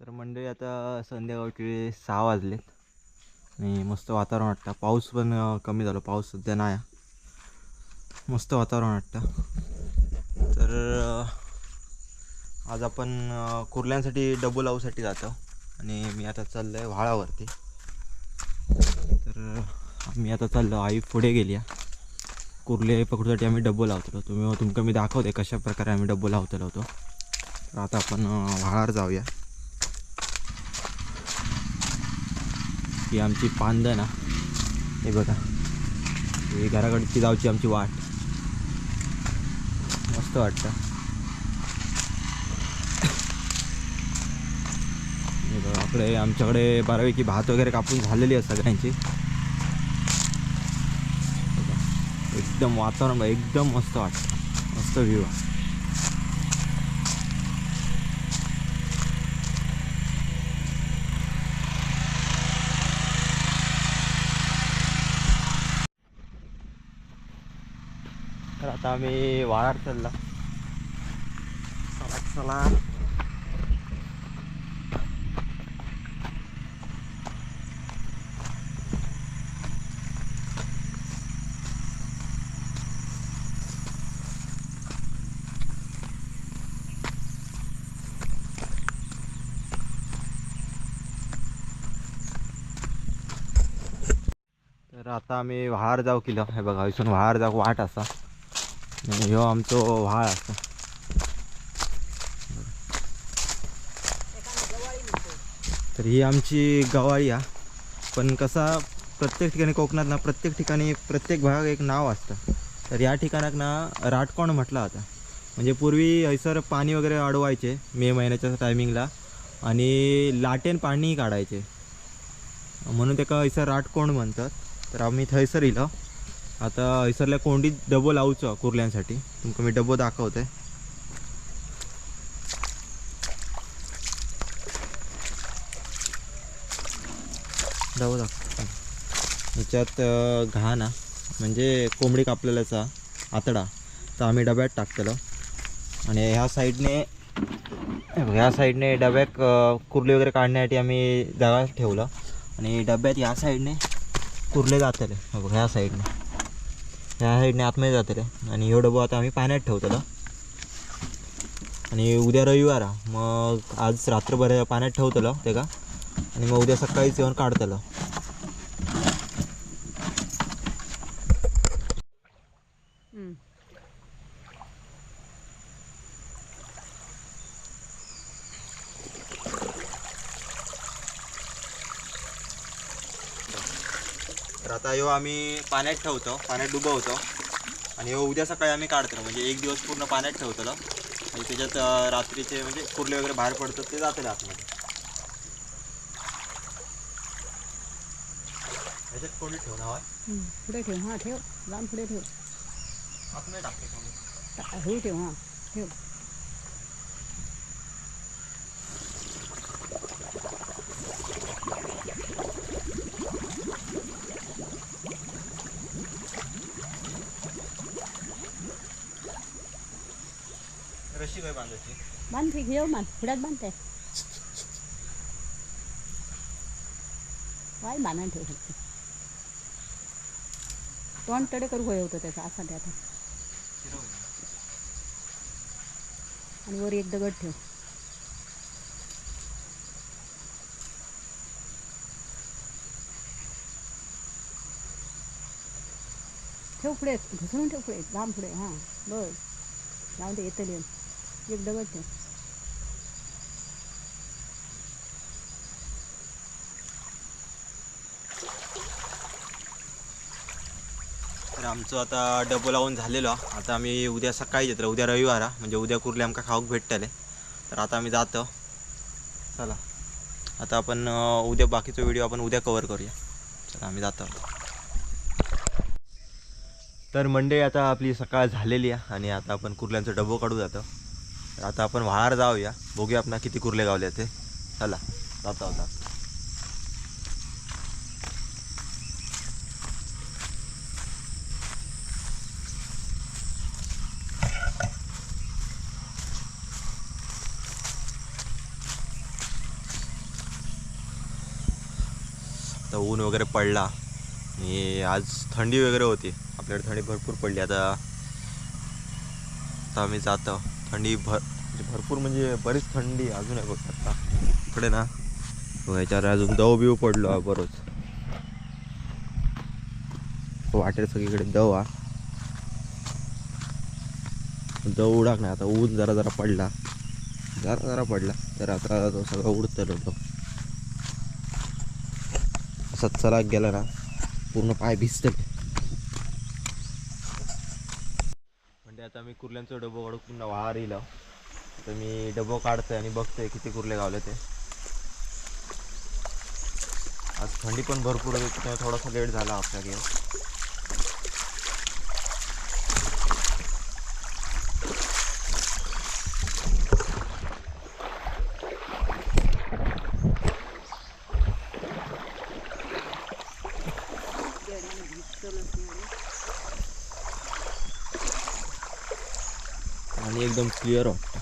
तर मंडळी आता संध्याकाळचे सहा वाजलेत. आणि मस्त वातावरण वाटतं. पाऊस पण कमी झालो. पाऊस सध्या नाही आहे. मस्त वातावरण वाटतं. तर आज आपण कुर्ल्यांसाठी डबू लावूसाठी जातो. आणि मी आता चाललो आहे व्हाळावरती. तर आम्ही आता चाललो. आई पुढे गेली आहे. कुर्ले पकडूसाठी आम्ही डब्बो लावतो तुम्ही तुमका मी दाखवते कशा प्रकारे आम्ही डब्बो लावतो होतो तर आता आपण व्हाळावर जाऊया. ही आमची पांदण हे बघा. हे घराकडची जाऊची आमची वाट. मस्त वाटतं. हे बघा आपले आमच्याकडे बारावीची भात वगैरे कापून झालेली आहे सगळ्यांची. एकदम वातावरण एकदम मस्त वाटतं. मस्त व्ह्यू आहे. आता आम्ही वाळार चालला. चला चला. तर आता आम्ही व्हाळ जाऊ केलं. हे बघा इथून व्हाळ जाऊ वाट असा. ह्यो आमचो व्हाळ असा तर ही आमची गवाळी आहे पण कसा प्रत्येक ठिकाणी कोकणात ना प्रत्येक ठिकाणी प्रत्येक भागात एक नाव असतं. तर या ठिकाणाक ना राटकोण म्हटलं होता म्हणजे पूर्वी हैसर पाणी वगैरे अडवायचे मे महिन्याच्या टायमिंगला आणि लाटेन पाणी काढायचे. म्हणून त्याका हैसर राटकोण म्हणतात. तर आम्ही थंयसर इलो. आता हैसरल्या कोंडीत डबो लावचो कुर्ल्यांसाठी. तुमका मी डबो दाखवते डबो दाखव ह्याच्यात घाण हा. म्हणजे कोंबडी कापलेल्याचा आतडा. तर आम्ही डब्यात टाकतलो. आणि ह्या साईडने ह्या साईडने डब्यात कुर्ले कुर्ली वगैरे काढण्यासाठी आम्ही जागा ठेवलं. आणि डब्यात ह्या साईडने कुर्ले जातले. बघ, ह्या साईडने. ह्या साईडने आतमध्ये जातले आणि ह्यो डबो आता आम्ही पाण्यात ठेवतलो आणि उद्या रविवार हा. मग आज रात्रभर पाण्यात ठेवतलो ते का? आणि मग उद्या सकाळीच येऊन काढतलो तर आता ह्यो आम्ही पाण्यात ठेवतो पाण्यात डुबवतो. आणि ह्यो उद्या सकाळी आम्ही काढतो म्हणजे एक दिवस पूर्ण पाण्यात ठेवतो आणि त्याच्यात रात्रीचे म्हणजे कुर्ले वगैरे बाहेर पडतात ते जाते आतमध्ये. ह्याच्यात कोणी ठेवणार हं, पुढे ठेव. हां ठेव. लांब पुढे ठेव. आतमध्ये टाकते हे ठेव हां ठेव. कशी काय बांधायची बांधते घेऊ मान पुढ्यात बांधते वाय माना ठेव फक्त. तोंड तडे करू होय होतं त्याचा असा ते आता आणि वर एक दगड ठेव. ठेव पुढे घसरून ठेव पुढे लांब पुढे हां बस. जाऊ ते येतं लिहून. एक डबल ठेव. तर आमचं आता डबो लावून झालेलो. आता आम्ही उद्या सकाळी येतो उद्या रविवार हा. म्हणजे उद्या कुर्ले आमका खाऊक भेटतले. तर आता आम्ही जातो. चला. आता आपण उद्या बाकीचा व्हिडिओ आपण उद्या कवर करूया. चला आम्ही जातो तर मंडे आता आपली सकाळ झालेली आहे आणि आता आपण कुर्ल्यांचा डबो काढू जातो. तर आता आपण व्हार जाऊया. बघूया आपण किती कुर्ले गावले ते. चला जातो. आता ऊन वगैरे पडला आणि आज थंडी वगैरे होती. आपल्याकडे थंडी भरपूर पडली. आता आता आम्ही जातो. थंडी भर म्हणजे भरपूर म्हणजे बरीच थंडी अजून आहे बघ आता. इकडे ना. ह्याच्यावर याच्यावर अजून दव बिव पडलो आहे बरोच. वाटेल सगळीकडे दव हा. दव उडाक नाही आता ऊन जरा जरा पडला. जरा जरा पडला तर आता तो सगळं उडतलो तो असा चला गेला ना पूर्ण पाय भिजते आता मी कुर्ल्यांचं डबो काढून पुन्हा वाहार येईल तर मी डबो काढतोय आणि बघतोय किती कुर्ले गावले ते. आज थंडी पण भरपूर होती त्यामुळे थोडासा लेट झाला आपल्या घेऊन आणि एकदम क्लिअर वाटतं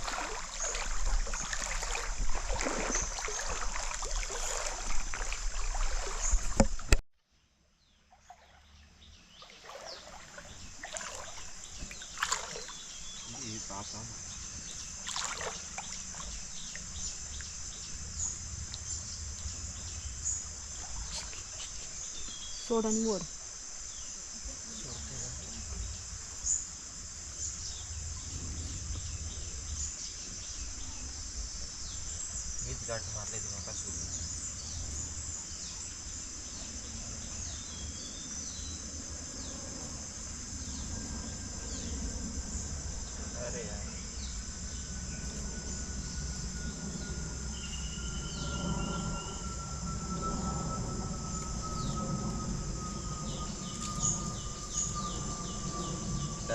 सोड आणि वर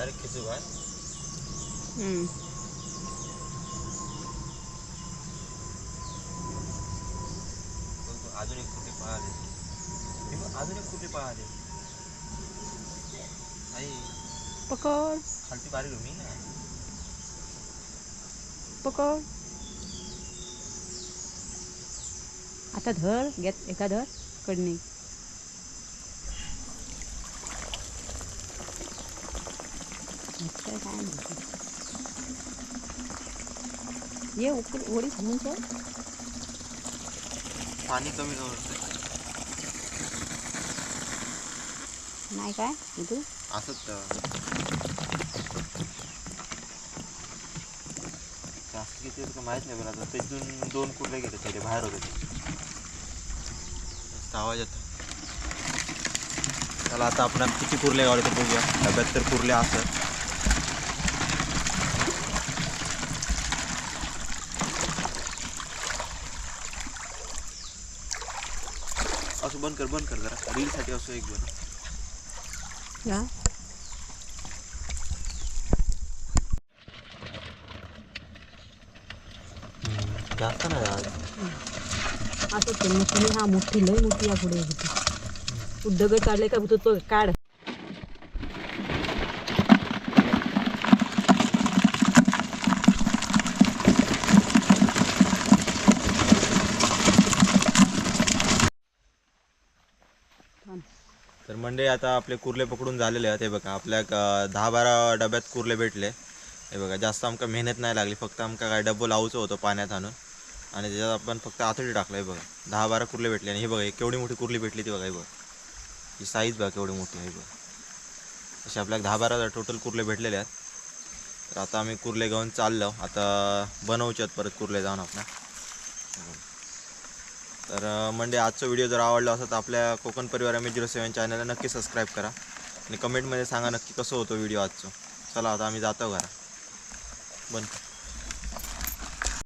डायरेक्ट खिचू काय अजून एक कुठे बघ, अजून एक कुठे आई पकड खालती बारीक मी ना पकड आता धर घेत एका धर कडणी काय काय माहिती. ये उकड ओढी घालून चल पाणी कमी करते नाही काय तू असंच तर. जास्त किती होतं का माहीत नाही पण आता त्यातून दोन कुर्ले गेले त्याचे बाहेर होते ते जास्त आवाज येतो चला आता आपण किती कुर्ले गावले ते बघूया डब्यात तर कुर्ले असत असं बंद कर बंद कर जरा. रीलसाठी असं एक बन या. जास्त नाही असं ते मोठी हा मोठी लय मोठी या पुढे होती. दगड काढले का तो काढ थांब. तर मंडळी आता आपले कुर्ले पकडून झालेले आहेत हे बघा. आपल्या दहा बारा डब्यात कुर्ले भेटले. हे बघा जास्त आमका मेहनत नाही लागली. फक्त आमका काय डब्बो लावचं होतं पाण्यात आणून. आणि त्याच्यात आपण फक्त आतडी टाकलं हे बघा. दहा बारा कुर्ले भेटले. आणि हे बघा एक केवढी मोठी कुर्ली भेटली ती बघा हे बघा. ही साईज बघा केवढी मोठी आहे बघा. असे आपल्याला दहा बारा टोटल कुर्ले भेटलेले आहेत. तर आता आम्ही कुर्ले घेऊन चाललो. आता बनवूच्यात परत कुर्ले जाऊन आपण तर म्हणजे आजचा व्हिडिओ जर आवडला असेल तर आपल्या कोकण परिवार एम झिरो सेवन चॅनलला नक्की सबस्क्राईब करा. आणि कमेंटमध्ये सांगा नक्की कसं होतो व्हिडिओ आजचं. चला आता आम्ही जातो घरा. बंद.